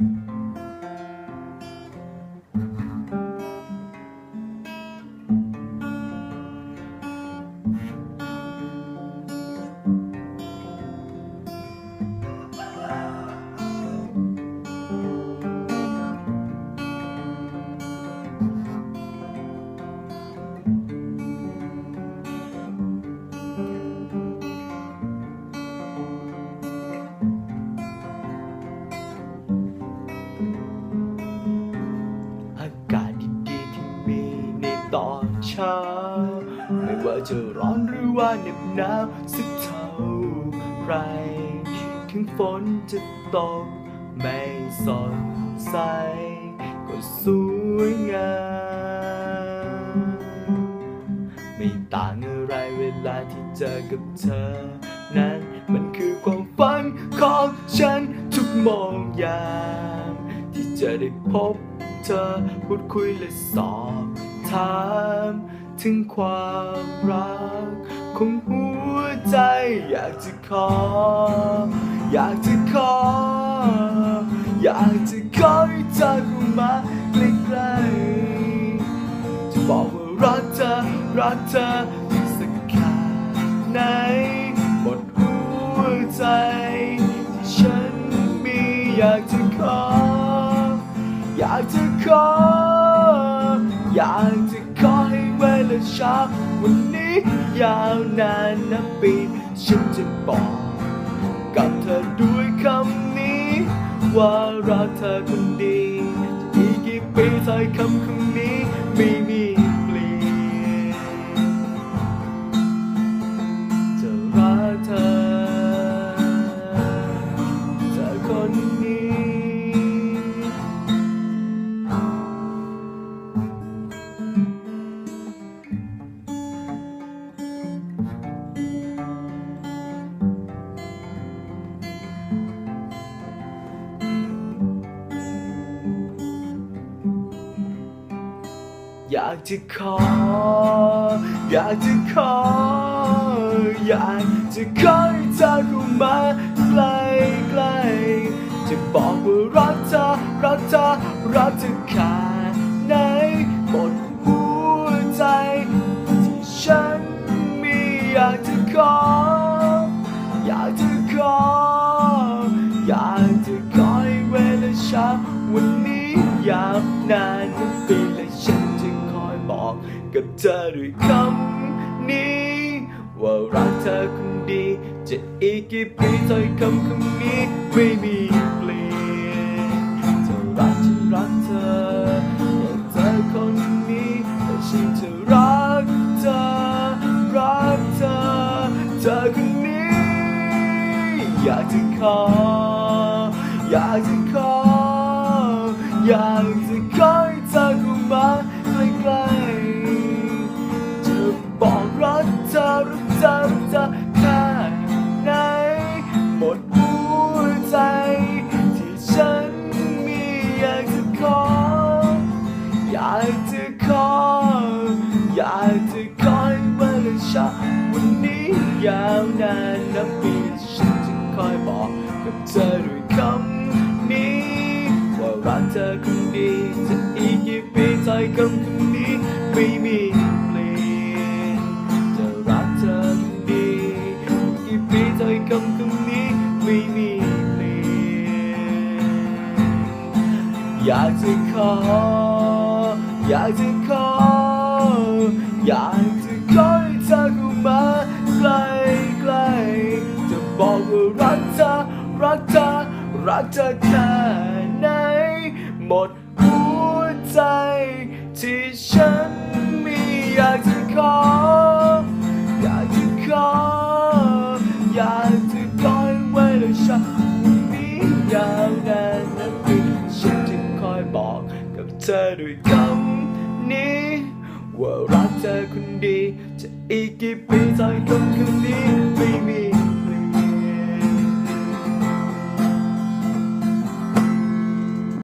อ ตอนเช้า ไม่ว่าจะร้อนหรือว่าเหน็บหนาวสักเท่าไร ถึงฝนจะตกไม่สดใส ก็สวยงาม ไม่ต่างอะไรเวลาที่เจอกับเธอ นั้นมันคือความฝันของฉันทุกโมองยาม ที่จะได้พบเธอพูดคุยและสอบ ถามถึงความรักของหัวใจ อยากจะขอ อยากจะขอ อยากจะขอให้เธอเข้ามาใกล้ๆจะบอกว่ารักเธอรักเธอสักแค่ไหนหมดหัวใจที่ฉันมีอยากจะขอ อยากจะขอ อยากจะขอให้เวลาช้าวันนี้ยาวนานนับปีฉันจะบอกกับเธอด้วยคำนี้ ว่ารักเธอคนดีจะอีกกี่ปีถ้อยคำคำนี้ไม่มี อยากจะขอ อยากจะขอ อยากจะขอให้เธอเข้ามาใกล้ใกล้จะบอกว่ารักเธอรักเธอรักเธอแค่ไหนหมดหัวใจ ที่ฉันมีอยากจะขอ อยากจะขอ อยากจะขอให้เวลาเช้าวันนี้ยาวนาน กับเธอด้วยคำนี้ ว่ารักเธอคนดี จะอีกกี่ปีถ้อยคำคำนี้ไม่มีเปลี่ยนจะรักฉันรักเธออย่างเธอคนนี้แต่ฉันจะรักเธอรักเธอเธอคนนี้ อยากจะขออยากจะขออยาก จะขอ อยากจะขอให้เวลาเช้าวันนี้ยาวนานนับปีฉันจะคอยบอกกับเธอด้วยคำนี้ ว่ารักเธอคนดีจะอีกกี่ปีถ้อยคำคำนี้ไม่มีเปลี่ยนจะรักเธอคนดีกี่ปีถ้อยคำคำนี้ไม่มีเปลี่ยนอยากจะขอ อยากจะขอ อยากจะขอให้เธอเข้ามาใกล้ใกล้ๆจะบอกว่ารักเธอรักเธอรักเธอแค่ไหน หมดหัวใจที่ฉันมีอยากจะขอ อยากจะขอ อยากจะขอให้ไว้เลยฉันวันนี้ยาวนานนับปีฉันจะคอยบอกกับเธอด้วยคำ นี้ ว่ารักเธอคนดี จะอีกกี่ปีถ้อยคำคำนี้ไม่มี